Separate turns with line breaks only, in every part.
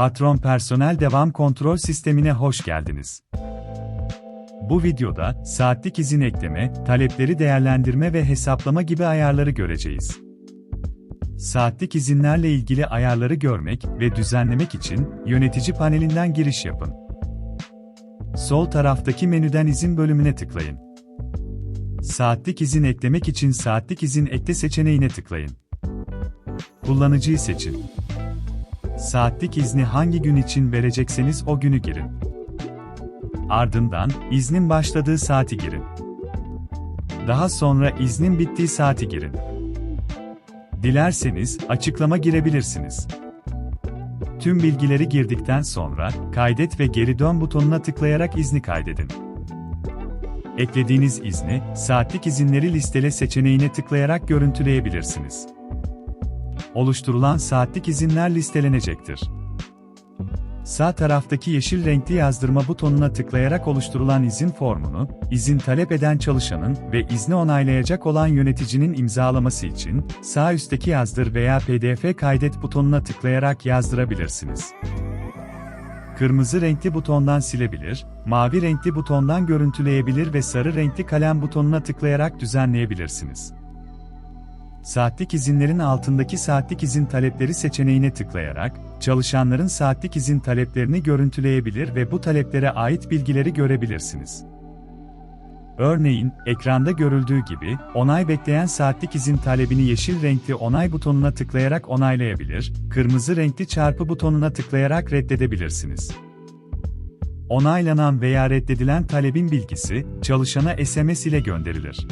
Patron Personel Devam Kontrol Sistemine hoş geldiniz. Bu videoda saatlik izin ekleme, talepleri değerlendirme ve hesaplama gibi ayarları göreceğiz. Saatlik izinlerle ilgili ayarları görmek ve düzenlemek için yönetici panelinden giriş yapın. Sol taraftaki menüden izin bölümüne tıklayın. Saatlik izin eklemek için saatlik izin ekle seçeneğine tıklayın. Kullanıcıyı seçin. Saatlik izni hangi gün için verecekseniz o günü girin. Ardından iznin başladığı saati girin. Daha sonra iznin bittiği saati girin. Dilerseniz açıklama girebilirsiniz. Tüm bilgileri girdikten sonra kaydet ve geri dön butonuna tıklayarak izni kaydedin. Eklediğiniz izni saatlik izinleri listele seçeneğine tıklayarak görüntüleyebilirsiniz oluşturulan saatlik izinler listelenecektir. Sağ taraftaki yeşil renkli yazdırma butonuna tıklayarak oluşturulan izin formunu, izin talep eden çalışanın ve izni onaylayacak olan yöneticinin imzalaması için sağ üstteki yazdır veya pdf kaydet butonuna tıklayarak yazdırabilirsiniz. Kırmızı renkli butondan silebilir, mavi renkli butondan görüntüleyebilir ve sarı renkli kalem butonuna tıklayarak düzenleyebilirsiniz. Saatlik izinlerin altındaki saatlik izin talepleri seçeneğine tıklayarak, çalışanların saatlik izin taleplerini görüntüleyebilir ve bu taleplere ait bilgileri görebilirsiniz. Örneğin, ekranda görüldüğü gibi, onay bekleyen saatlik izin talebini yeşil renkli onay butonuna tıklayarak onaylayabilir, kırmızı renkli çarpı butonuna tıklayarak reddedebilirsiniz. Onaylanan veya reddedilen talebin bilgisi, çalışana SMS ile gönderilir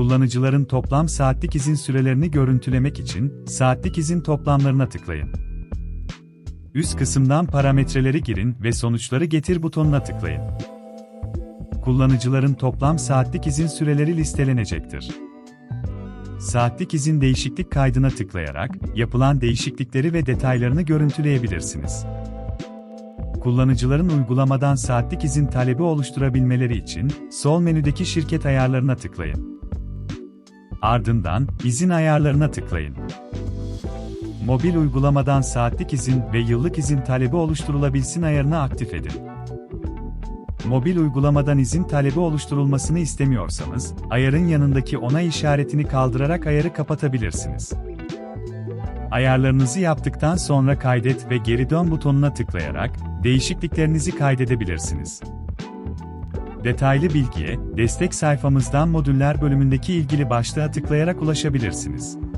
kullanıcıların toplam saatlik izin sürelerini görüntülemek için saatlik izin toplamlarına tıklayın. Üst kısımdan parametreleri girin ve sonuçları getir butonuna tıklayın. Kullanıcıların toplam saatlik izin süreleri listelenecektir. Saatlik izin değişiklik kaydına tıklayarak yapılan değişiklikleri ve detaylarını görüntüleyebilirsiniz. Kullanıcıların uygulamadan saatlik izin talebi oluşturabilmeleri için sol menüdeki şirket ayarlarına tıklayın. Ardından izin ayarlarına tıklayın. Mobil uygulamadan saatlik izin ve yıllık izin talebi oluşturulabilsin ayarını aktif edin. Mobil uygulamadan izin talebi oluşturulmasını istemiyorsanız, ayarın yanındaki onay işaretini kaldırarak ayarı kapatabilirsiniz. Ayarlarınızı yaptıktan sonra kaydet ve geri dön butonuna tıklayarak değişikliklerinizi kaydedebilirsiniz. Detaylı bilgiye, destek sayfamızdan modüller bölümündeki ilgili başlığa tıklayarak ulaşabilirsiniz.